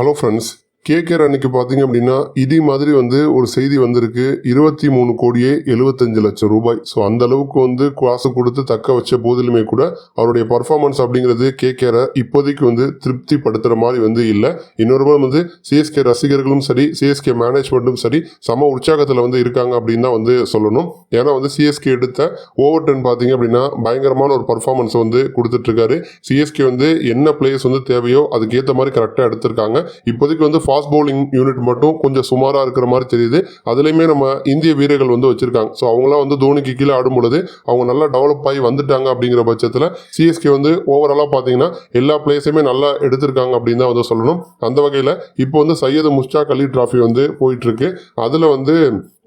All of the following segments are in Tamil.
ஹலோ ஃப்ரெண்ட்ஸ் கேகேஆர் அன்னைக்கு பார்த்தீங்க அப்படின்னா இதே மாதிரி வந்து ஒரு செய்தி வந்திருக்கு. இருபத்தி மூணு கோடியே எழுபத்தஞ்சு லட்சம் ரூபாய். ஸோ அந்த அளவுக்கு வந்து காசு கொடுத்து தக்க வச்ச போதிலுமே கூட அவருடைய பர்ஃபார்மன்ஸ் அப்படிங்கிறது கேகேஆரை இப்போதைக்கு வந்து திருப்திப்படுத்துகிற மாதிரி வந்து இல்லை. இன்னொரு புறம் வந்து சிஎஸ்கே ரசிகர்களும் சரி சிஎஸ்கே மேனேஜ்மெண்ட்டும் சரி சம உற்சாகத்தில் வந்து இருக்காங்க அப்படின்னு தான் வந்து சொல்லணும். ஏன்னா வந்து சிஎஸ்கே எடுத்த ஓவர் டென் பார்த்தீங்க அப்படின்னா பயங்கரமான ஒரு பர்ஃபார்மன்ஸ் வந்து கொடுத்துட்ருக்காரு சிஎஸ்கே வந்து என்ன பிளேயர்ஸ் வந்து தேவையோ அதுக்கேற்ற மாதிரி கரெக்டாக எடுத்திருக்காங்க. இப்போதைக்கு வந்து ஃபாஸ்ட் பவுலிங் யூனிட் மட்டும் கொஞ்சம் சுமாராக இருக்கிற மாதிரி தெரியுது. அதுலேயுமே நம்ம இந்திய வீரர்கள் வந்து வச்சிருக்காங்க. ஸோ அவங்களாம் வந்து தோனிக்கு கீழே ஆடும் பொழுது அவங்க நல்லா டெவலப் ஆகி வந்துட்டாங்க அப்படிங்கிற பட்சத்தில் சிஎஸ்கே வந்து ஓவராலாக பார்த்தீங்கன்னா எல்லா பிளேஸையுமே நல்லா எடுத்திருக்காங்க அப்படின்னு தான் வந்து சொல்லணும். அந்த வகையில் இப்போ வந்து சையது முஸ்டாக் அலி ட்ராஃபி வந்து போயிட்டுருக்கு அதில் வந்து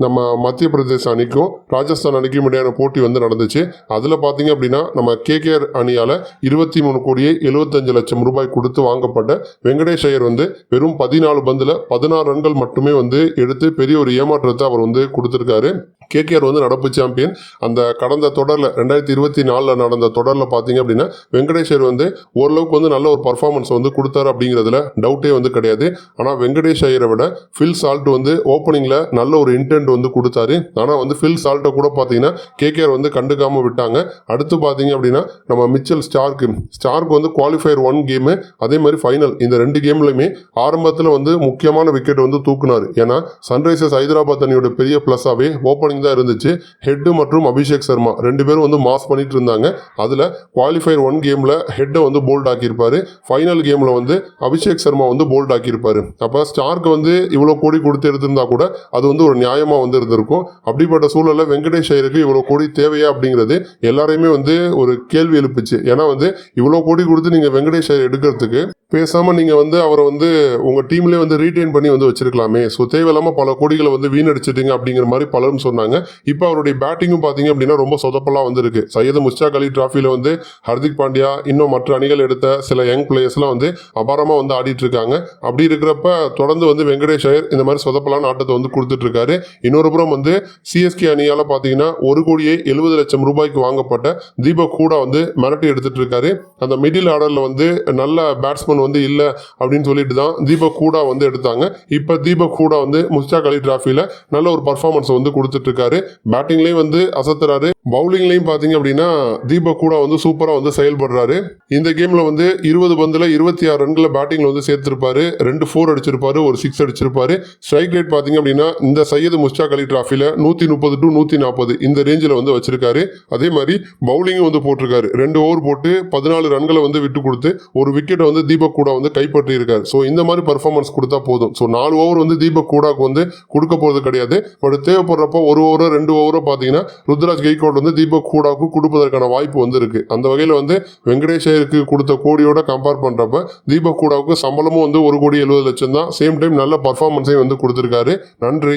நம்ம மத்திய பிரதேச அணிக்கும் ராஜஸ்தான் அணிக்கும் இடையான போட்டி வந்து நடந்துச்சு. அதில் பார்த்தீங்க அப்படின்னா நம்ம கேகேஆர் அணியால் இருபத்தி மூணு கோடியே எழுபத்தஞ்சு லட்சம் ரூபாய் கொடுத்து வாங்கப்பட்ட வெங்கடேஷ் ஐயர் வந்து வெறும் பதினாலு பந்தில் பதினாறு ரன்கள் மட்டுமே வந்து எடுத்து பெரிய ஒரு ஏமாற்றத்தை அவர் வந்து கொடுத்துருக்காரு. கேகேஆர் வந்து நடப்பு சாம்பியன் அந்த கடந்த தொடரில் ரெண்டாயிரத்தி இருபத்தி நாலில் நடந்த தொடரில் பார்த்தீங்க அப்படின்னா வெங்கடேஷர் வந்து ஓரளவுக்கு வந்து நல்ல ஒரு பர்ஃபார்மன்ஸ் வந்து கொடுத்தாரு அப்படிங்கிறதுல டவுட்டே வந்து கிடையாது. ஆனால் வெங்கடேஷ் ஐயரை விட ஃபில் சால்ட் வந்து ஓப்பனிங்கில் நல்ல ஒரு இன்டென்ட் வந்து கொடுத்தாரு. ஆனால் வந்து ஃபில் சால்ட்டை கூட பார்த்தீங்கன்னா கேகேஆர் வந்து கண்டுக்காமல் விட்டாங்க. அடுத்து பார்த்தீங்க அப்படின்னா நம்ம மிச்சல் ஸ்டார்க்கு ஸ்டார்க் வந்து குவாலிஃபயர் ஒன் கேமு அதே மாதிரி ஃபைனல் இந்த ரெண்டு கேம்லையுமே ஆரம்பத்தில் வந்து முக்கியமான விக்கெட் வந்து தூக்குனார். ஏன்னா சன்ரைசர்ஸ் ஹைதராபாத் அணியோட பெரிய ப்ளஸ்ஸாகவே ஓப்பனிங் தான் இருந்துச்சு. ஹெட்டு மற்றும் அபிஷேக் சர்மா ரெண்டு பேரும் வந்து மாஸ் பண்ணிட்டு இருந்தாங்க. அதில் குவாலிஃபயர் ஒன் கேமில் ஹெட்டை வந்து போல்ட் ஆக்கியிருப்பாரு. ஃபைனல் கேமில் வந்து அபிஷேக் சர்மா வந்து போல்ட் ஆக்கியிருப்பாரு. அப்போ ஸ்டார்க்கு வந்து இவ்வளோ கோடி கொடுத்து எடுத்திருந்தா கூட அது வந்து ஒரு நியாயமாக வந்து இருந்திருக்கும். அப்படிப்பட்ட சூழலில் வெங்கடேஷ் ஐயருக்கு இவ்வளோ கோடி தேவையா அப்படிங்கிறது எல்லாரையுமே வந்து ஒரு கேள்வி எழுப்புச்சு. ஏன்னா வந்து இவ்வளோ கோடி கொடுத்து நீங்கள் வெங்கடேஷ் ஐயர் எடுக்கிறதுக்கு பேசாமல் நீங்கள் வந்து அவரை வந்து உங்கள் டீம்லேயே வந்து ரீட்டைன் பண்ணி வந்து வச்சிருக்கலாமே. ஸோ தேவையில்லாமல் பல கோடிகளை வந்து வீணடிச்சிட்டீங்க அப்படிங்கிற மாதிரி பலரும் சொன்னாங்க. இப்போ அவருடைய பேட்டிங்கும் பார்த்தீங்க அப்படின்னா ரொம்ப சொதப்பெல்லாம் வந்திருக்கு. சையது முஸ்டாக் அலி டிராஃபியில் வந்து ஹர்திக் பாண்டியா இன்னும் மற்ற அணிகள் எடுத்த சில யங் பிளேயர்ஸ்லாம் வந்து அபாரமாக வந்து ஆடிட்டு இருக்காங்க அப்படி இருக்கிறப்ப தொடர்ந்து வந்து வெங்கடேஷ் ஐயர் இந்த மாதிரி சொதப்பலான ஆட்டத்தை வந்து கொடுத்துட்டு இருக்காரு இன்னொரு புறம் வந்து சிஎஸ்கே அணியால் பார்த்தீங்கன்னா ஒரு கோடியே எழுபது லட்சம் ரூபாய்க்கு வாங்கப்பட்ட தீபக் கூட வந்து மிரட்டி எடுத்துட்டு இருக்காரு அந்த மிடில் ஆர்டரில் வந்து நல்ல பேட்ஸ்மேன் வந்து இல்லை அப்படின்னு சொல்லிட்டு தான் தீபக் கூடா வந்து எடுத்தாங்க. இப்போ தீபக் கூடா வந்து முஸ்டாக் அலி டிராஃபியில் நல்ல ஒரு பர்ஃபார்மன்ஸ் வந்து கொடுத்துட்டு இருக்காரு பேட்டிங்லயும் வந்து அசத்துறாரு. பவுலிங்லயும் பாத்தீங்க அப்படின்னா தீபக் கூட வந்து சூப்பராக வந்து செயல்படுறாரு. இந்த கேம்ல வந்து இருபது பந்தில் இருபத்தி ஆறு ரன்களை பேட்டிங்ல வந்து சேர்த்திருப்பாரு. ரெண்டு ஃபோர் அடிச்சிருப்பாரு ஒரு சிக்ஸ் அடிச்சிருப்பாரு. ஸ்ட்ரைக் ரேட் பார்த்தீங்க அப்படின்னா இந்த சையது முஸ்டாக் அலி டிராஃபில நூத்தி முப்பது டு நூத்தி நாற்பது இந்த ரேஞ்சில் வந்து வச்சிருக்காரு. அதே மாதிரி பவுலிங்கும் வந்து போட்டிருக்காரு. ரெண்டு ஓவர் போட்டு பதினாலு ரன்களை வந்து விட்டு கொடுத்து ஒரு விக்கெட்டை வந்து தீபக் கூட வந்து கைப்பற்றி இருக்காரு ஸோ இந்த மாதிரி பர்ஃபார்மன்ஸ் கொடுத்தா போதும். ஸோ நாலு ஓவர் வந்து தீபக் கூடாக்கு வந்து கொடுக்க போகிறது கிடையாது. பட் தேவைப்படுறப்போ ஒரு ஓவரோ ரெண்டு ஓவரோ பார்த்தீங்கன்னா ருத்ராஜ் கெய்கோட் வந்து தீபக் கூடாவுக்கு கொடுப்பதற்கான வாய்ப்பு வந்து இருக்கு அந்த வகையில் வந்து வெங்கடேஷருக்கு கொடுத்த கோடியோட கம்பேர் பண்ணுறப்ப தீபக் கூடாவுக்கு சம்பளமும் வந்து ஒரு கோடி எழுபது லட்சம் தான். சேம் டைம் நல்ல பர்ஃபார்மன்ஸையும் வந்து கொடுத்துருக்காரு. நன்றி.